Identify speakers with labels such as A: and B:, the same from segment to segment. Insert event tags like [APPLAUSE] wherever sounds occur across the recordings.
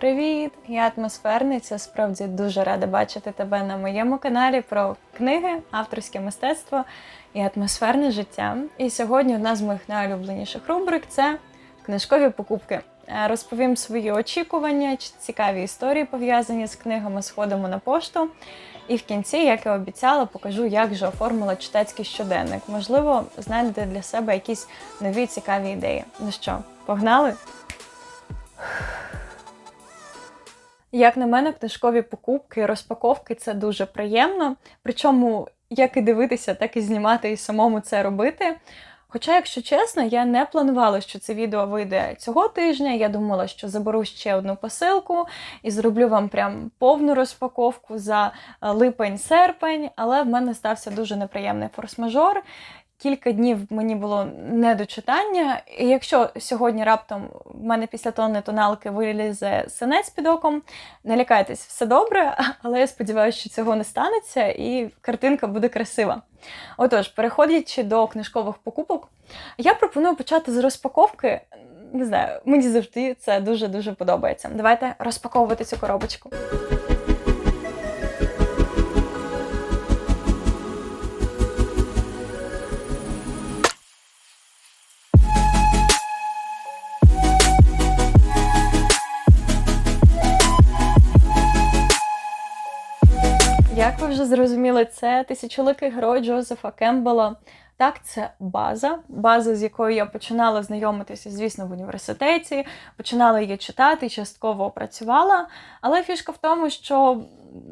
A: Привіт! Я атмосферниця. Справді дуже рада бачити тебе на моєму каналі про книги, авторське мистецтво і атмосферне життя. І сьогодні одна з моїх найулюбленіших рубрик це книжкові покупки. Е, Розповім свої очікування, цікаві історії пов'язані з книгами, сходимо на пошту. І в кінці, як і обіцяла, покажу, як же оформила читацький щоденник. Можливо, знайдете для себе якісь нові цікаві ідеї. Ну що, погнали? Як на мене, книжкові покупки, розпаковки це дуже приємно. Причому як і дивитися, так і знімати і самому це робити. Хоча, якщо чесно, я не планувала, що це відео вийде цього тижня. Я думала, що заберу ще одну посилку і зроблю вам прям повну розпаковку за е, липень-серпень, але в мене стався дуже неприємний форс-мажор. Кілька днів мені було не до читання. І якщо сьогодні раптом в мене після тонни тоналки вилізе синець під оком, не лякайтесь, все добре, [LAUGHS] але я сподіваюся, що цього не станеться, і картинка буде красива. Отож, переходячи до книжкових покупок, я пропоную почати з розпаковки. Не знаю, мені завжди це дуже-дуже подобається. Давайте розпаковувати цю коробочку. Зрозуміли, це тисячоликий герой Джозефа Кембела. Так, це база, база, з якою я починала знайомитися, звісно, в університеті, починала її читати, частково опрацювала. Але фішка в тому, що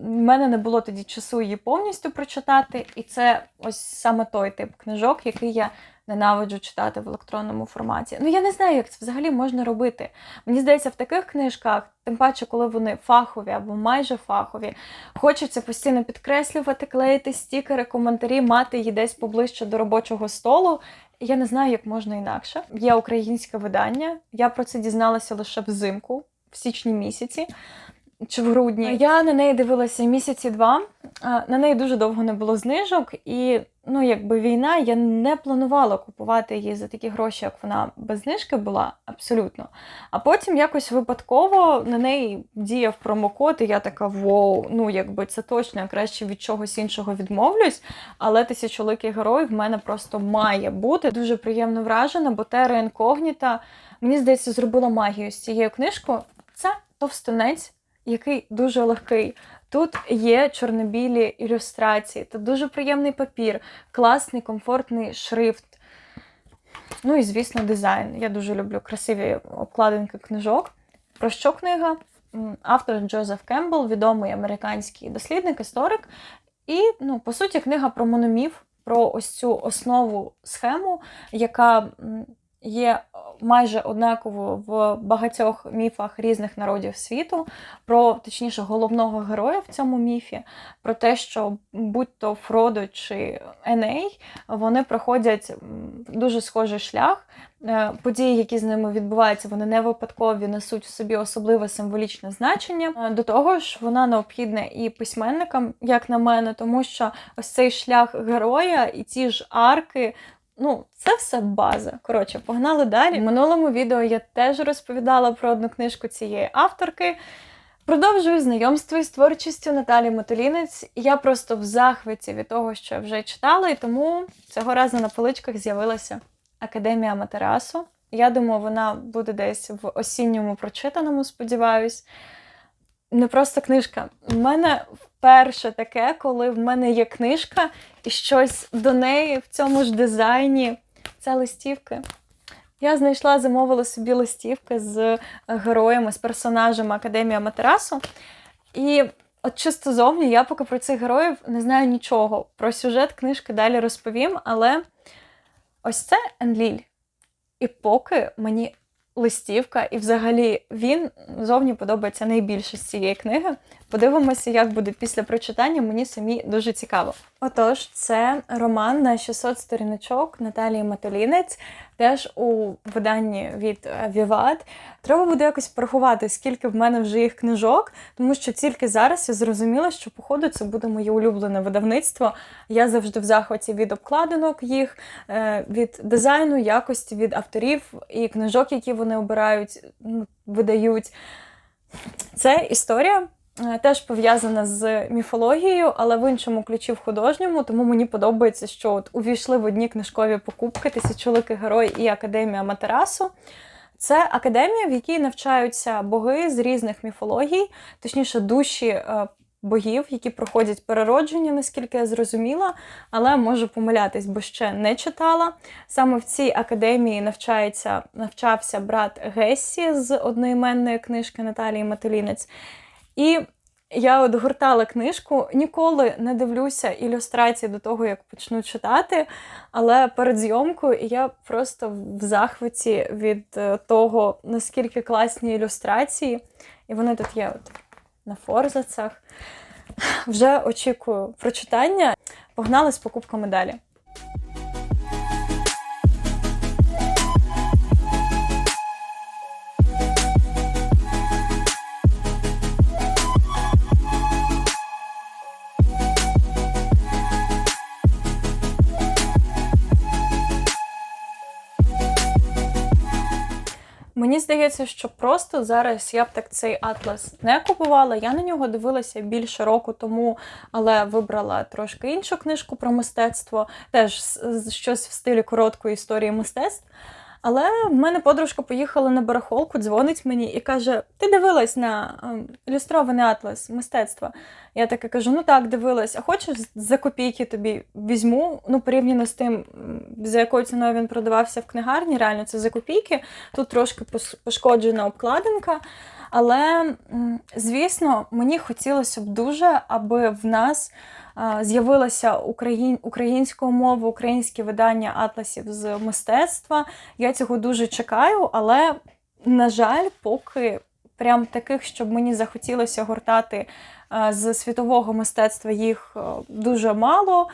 A: в мене не було тоді часу її повністю прочитати, і це ось саме той тип книжок, який я ненавиджу читати в електронному форматі. Ну я не знаю, як це взагалі можна робити. Мені здається, в таких книжках, тим паче, коли вони фахові або майже фахові, хочеться постійно підкреслювати, клеїти стікери, коментарі, мати її десь поближче до робочого столу. Я не знаю, як можна інакше. Є українське видання. Я про це дізналася лише взимку, в січні місяці. Чи в грудні я на неї дивилася місяці два. На неї дуже довго не було знижок, і ну, якби війна, я не планувала купувати її за такі гроші, як вона без знижки була, абсолютно. А потім якось випадково на неї діяв промокод, і я така: воу, ну якби це точно я краще від чогось іншого відмовлюсь. Але тисячоликий герой в мене просто має бути. Дуже приємно вражена, бо Тера Інкогніта, мені здається, зробила магію з цією книжкою. Це товстунець який дуже легкий. Тут є чорно-білі ілюстрації, тут дуже приємний папір, класний, комфортний шрифт. Ну і, звісно, дизайн. Я дуже люблю красиві обкладинки книжок. Про що книга? Автор Джозеф Кембл, відомий американський дослідник, історик. І, ну, по суті, книга про мономіф, про ось цю основу схему, яка є майже однаково в багатьох міфах різних народів світу, про точніше головного героя в цьому міфі, про те, що будь-то Фродо чи Еней, вони проходять дуже схожий шлях. Е, Події, які з ними відбуваються, вони не випадкові, несуть в собі особливе символічне значення. Е, До того ж, вона необхідна і письменникам, як на мене, тому що ось цей шлях героя і ці ж арки. Ну, це все база. Коротше, погнали далі. В минулому відео я теж розповідала про одну книжку цієї авторки. Продовжую знайомство із творчістю Наталі Мотолінець. Я просто в захваті від того, що я вже читала, і тому цього разу на поличках з'явилася Академія Матерасу. Я думаю, вона буде десь в осінньому прочитаному, сподіваюсь. Не просто книжка. У мене вперше таке, коли в мене є книжка і щось до неї в цьому ж дизайні. Це листівки. Я знайшла, замовила собі листівки з героями, з персонажами Академія Матерасу. І от чисто зовні я поки про цих героїв не знаю нічого. Про сюжет книжки далі розповім, але ось це Енліль. І поки мені листівка, і взагалі він зовні подобається найбільше з цієї книги. Подивимося, як буде після прочитання, мені самі дуже цікаво. Отож, це роман на 600 сторіночок Наталії Матолінець, теж у виданні від е, Віват. Треба буде якось порахувати, скільки в мене вже їх книжок, тому що тільки зараз я зрозуміла, що, походу, це буде моє улюблене видавництво. Я завжди в захваті від обкладинок їх, е, від дизайну, якості, від авторів і книжок, які вони обирають, видають. Це історія. Е, Теж пов'язана з міфологією, але в іншому ключі в художньому, тому мені подобається, що от увійшли в одні книжкові покупки Тисячоликий герой і Академія Матерасу. Це академія, в якій навчаються боги з різних міфологій, точніше, душі е, богів, які проходять переродження, наскільки я зрозуміла, але можу помилятись, бо ще не читала. Саме в цій академії навчається, навчався брат Гессі з одноіменної книжки Наталії Матулінець. І я от гортала книжку, ніколи не дивлюся ілюстрації до того, як почну читати. Але перед зйомкою я просто в захваті від е, того, наскільки класні ілюстрації. І вони тут є от на форзацах. Вже очікую прочитання. Погнали з покупками далі. Мені здається, що просто зараз я б так цей атлас не купувала. Я на нього дивилася більше року тому, але вибрала трошки іншу книжку про мистецтво, теж щось в стилі короткої історії мистецтв. Але в мене подружка поїхала на барахолку, дзвонить мені і каже: Ти дивилась на ем, ілюстрований атлас мистецтва? Я таке кажу: ну так, дивилась, а хочеш за копійки тобі візьму? Ну, порівняно з тим, за якою ціною він продавався в книгарні, реально це за копійки. Тут трошки пошкоджена обкладинка. Але, звісно, мені хотілося б дуже, аби в нас з'явилася україн... українською мовою, українське видання атласів з мистецтва. Я цього дуже чекаю, але, на жаль, поки прям таких, щоб мені захотілося гортати з світового мистецтва, їх дуже мало.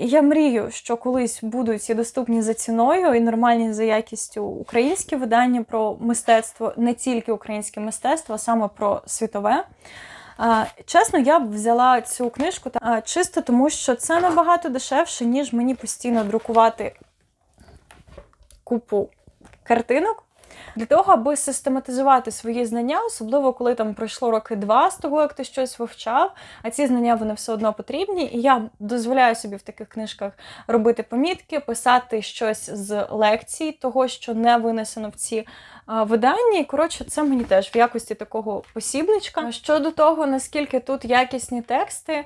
A: Я мрію, що колись будуть і доступні за ціною, і нормальні за якістю українські видання про мистецтво, не тільки українське мистецтво, а саме про світове. Чесно, я б взяла цю книжку та- чисто тому, що це набагато дешевше, ніж мені постійно друкувати купу картинок. Для того, аби систематизувати свої знання, особливо коли там пройшло роки два з того, як ти щось вивчав, а ці знання вони все одно потрібні. І я дозволяю собі в таких книжках робити помітки, писати щось з лекцій, того, що не винесено в ці видання. І коротше, це мені теж в якості такого посібничка. Щодо того, наскільки тут якісні тексти.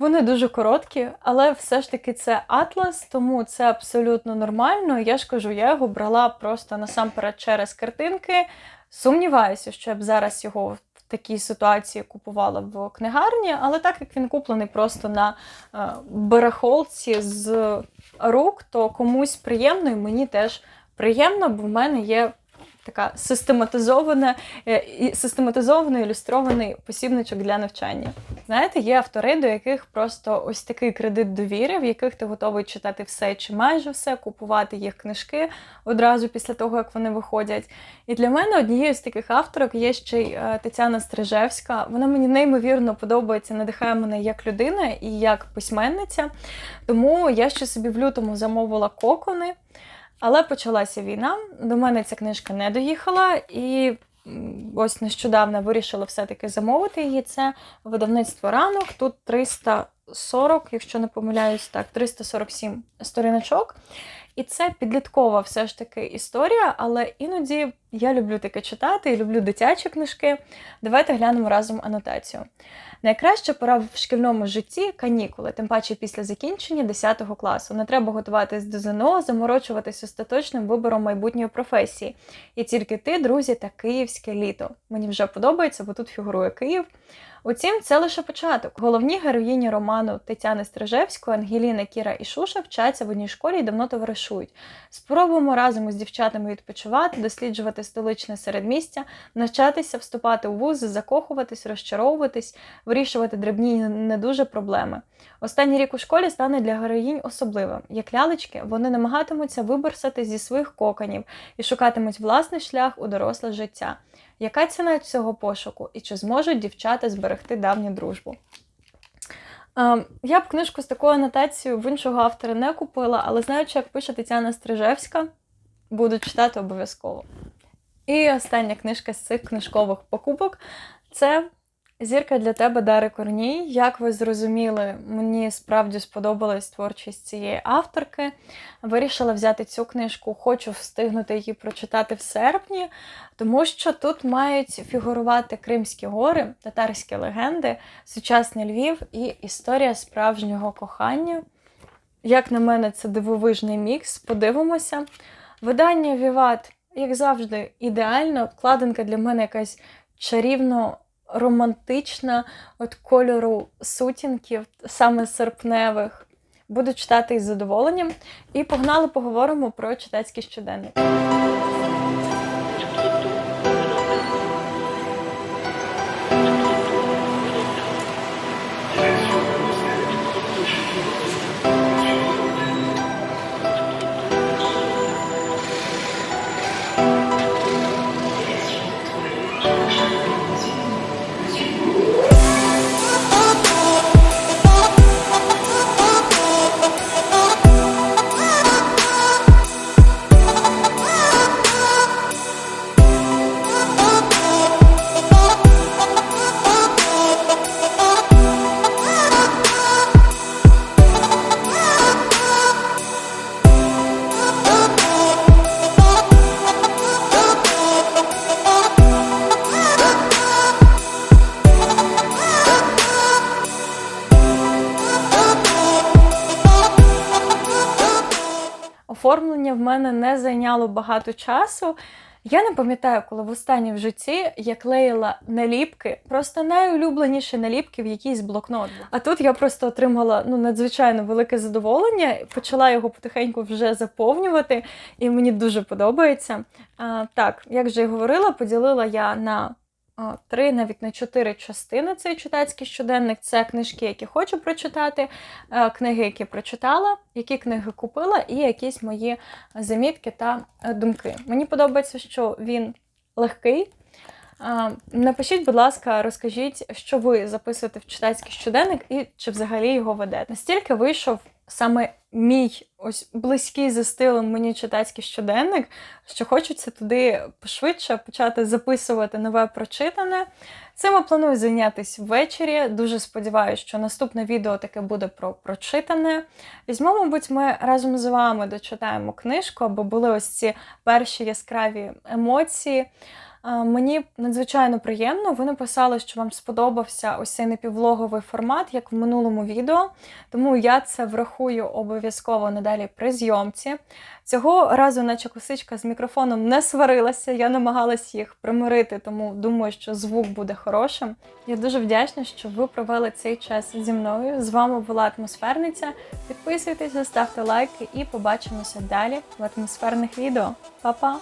A: Вони дуже короткі, але все ж таки це атлас, тому це абсолютно нормально. Я ж кажу, я його брала просто насамперед через картинки. Сумніваюся, що я б зараз його в такій ситуації купувала в книгарні, але так як він куплений просто на е, барахолці з рук, то комусь приємно і мені теж приємно, бо в мене є така систематизована, е, систематизований ілюстрований посібничок для навчання. Знаєте, є автори, до яких просто ось такий кредит довіри, в яких ти готовий читати все чи майже все, купувати їх книжки одразу після того, як вони виходять. І для мене однією з таких авторок є ще й е, Тетяна Стрижевська. Вона мені неймовірно подобається, надихає мене як людина і як письменниця. Тому я ще собі в лютому замовила кокони. Але почалася війна. До мене ця книжка не доїхала, і ось нещодавно вирішила все-таки замовити її. Це видавництво ранок. Тут 340, якщо не помиляюсь, так, 347 сторіночок. І це підліткова все ж таки історія, але іноді я люблю таке читати і люблю дитячі книжки. Давайте глянемо разом анотацію. Найкраща пора в шкільному житті канікули, тим паче після закінчення 10 класу. Не треба готуватись до ЗНО, заморочуватись остаточним вибором майбутньої професії. І тільки ти, друзі, та київське літо. Мені вже подобається, бо тут фігурує Київ. Утім, це лише початок. Головні героїні роману Тетяни Стрижевської, Ангеліна, Кіра і Шуша вчаться в одній школі і давно товаришують. Спробуємо разом із дівчатами відпочивати, досліджувати столичне середмістя, навчатися, вступати у вузи, закохуватись, розчаровуватись, вирішувати дрібні і не дуже проблеми. Останній рік у школі стане для героїнь особливим. Як лялечки, вони намагатимуться виборсати зі своїх коконів і шукатимуть власний шлях у доросле життя. Яка ціна цього пошуку і чи зможуть дівчата зберегти давню дружбу? Ем, Я б книжку з такою анотацією в іншого автора не купила, але знаючи, як пише Тетяна Стрижевська, буду читати обов'язково. І остання книжка з цих книжкових покупок Це зірка для тебе Дари Корній. Як ви зрозуміли, мені справді сподобалась творчість цієї авторки. Вирішила взяти цю книжку, хочу встигнути її прочитати в серпні, тому що тут мають фігурувати Кримські гори, татарські легенди, сучасний Львів і історія справжнього кохання. Як на мене, це дивовижний мікс. Подивимося. Видання Віват, як завжди, ідеально. Вкладинка для мене якась чарівно романтична, от кольору сутінків, саме серпневих. Буду читати із задоволенням. І погнали, поговоримо про читацький щоденник. Мене не зайняло багато часу. Я не пам'ятаю, коли в останній в житті я клеїла наліпки, просто найулюбленіші наліпки в якийсь блокнот. А тут я просто отримала ну надзвичайно велике задоволення, почала його потихеньку вже заповнювати, і мені дуже подобається. А, так, як вже і говорила, поділила я на три, навіть на чотири частини цей читацький щоденник. Це книжки, які хочу прочитати, е, книги, які прочитала, які книги купила, і якісь мої замітки та е, думки. Мені подобається, що він легкий. Напишіть, будь ласка, розкажіть, що ви записуєте в читацький щоденник і чи взагалі його ведете. Настільки вийшов саме мій ось близький за стилем мені читацький щоденник, що хочеться туди пошвидше почати записувати нове прочитане. Цим я планую зайнятися ввечері. Дуже сподіваюся, що наступне відео таке буде про прочитане. Візьмо, мабуть, ми разом з вами дочитаємо книжку, аби були ось ці перші яскраві емоції. Мені надзвичайно приємно. Ви написали, що вам сподобався ось цей напівлоговий формат, як в минулому відео. Тому я це врахую обов'язково надалі при зйомці. Цього разу, наче косичка з мікрофоном не сварилася, я намагалась їх примирити, тому думаю, що звук буде хорошим. Я дуже вдячна, що ви провели цей час зі мною. З вами була атмосферниця. Підписуйтеся, ставте лайки і побачимося далі в атмосферних відео. Па-па!